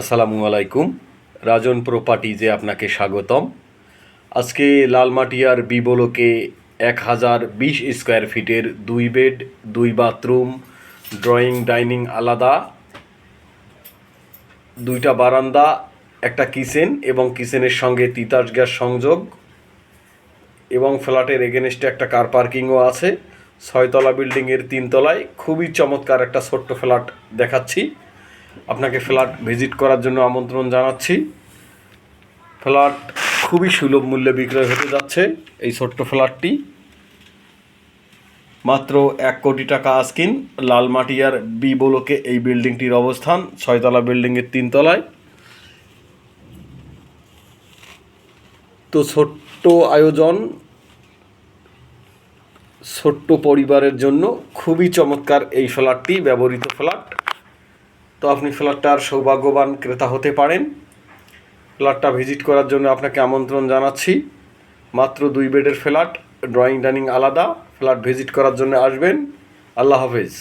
আসসালামু আলাইকুম। রাজন প্রপার্টিজে আপনাকে স্বাগতম। আজকে লালমাটিয়ার বিবলোকে এক হাজার বিশ স্কোয়ার ফিটের দুই বেড, দুই বাথরুম, ড্রয়িং, ডাইনিং আলাদা, দুইটা বারান্দা, একটা কিচেন এবং কিচেনের সঙ্গে তিতাস গ্যাস সংযোগ এবং ফ্ল্যাটের এগেনস্টে একটা কার পার্কিংও আছে। ছয়তলা বিল্ডিংয়ের তিনতলায় খুবই চমৎকার একটা ছোট্ট ফ্ল্যাট দেখাচ্ছি। আপনাকে ফ্ল্যাট ভিজিট করার জন্য আমন্ত্রণ জানাচ্ছি। ফ্ল্যাট খুবই সুলভ মূল্যে বিক্রয় হতে যাচ্ছে এই ছোট্ট ফ্ল্যাটটি। মাত্র এক কোটি টাকা আস্কিন, লালমাটিয়ার বি ব্লকে এই বিল্ডিংটির অবস্থান, ছয়তলা বিল্ডিংয়ের তিনতলায়। তো ছোট্ট আয়োজন, ছোট্ট পরিবারের জন্য খুবই চমৎকার এই ফ্ল্যাটটি, ব্যবহৃত ফ্ল্যাট। তো আপনি ফ্ল্যাটটার সৌভাগ্যবান ক্রেতা হতে পারেন। ফ্ল্যাটটা ভিজিট করার জন্য আপনাকে আমন্ত্রণ জানাচ্ছি। মাত্র দুই বেডের ফ্ল্যাট ড্রয়িং ডাইনিং আলাদা। ফ্ল্যাট ভিজিট করার জন্য আসবেন। আল্লাহ হাফেজ।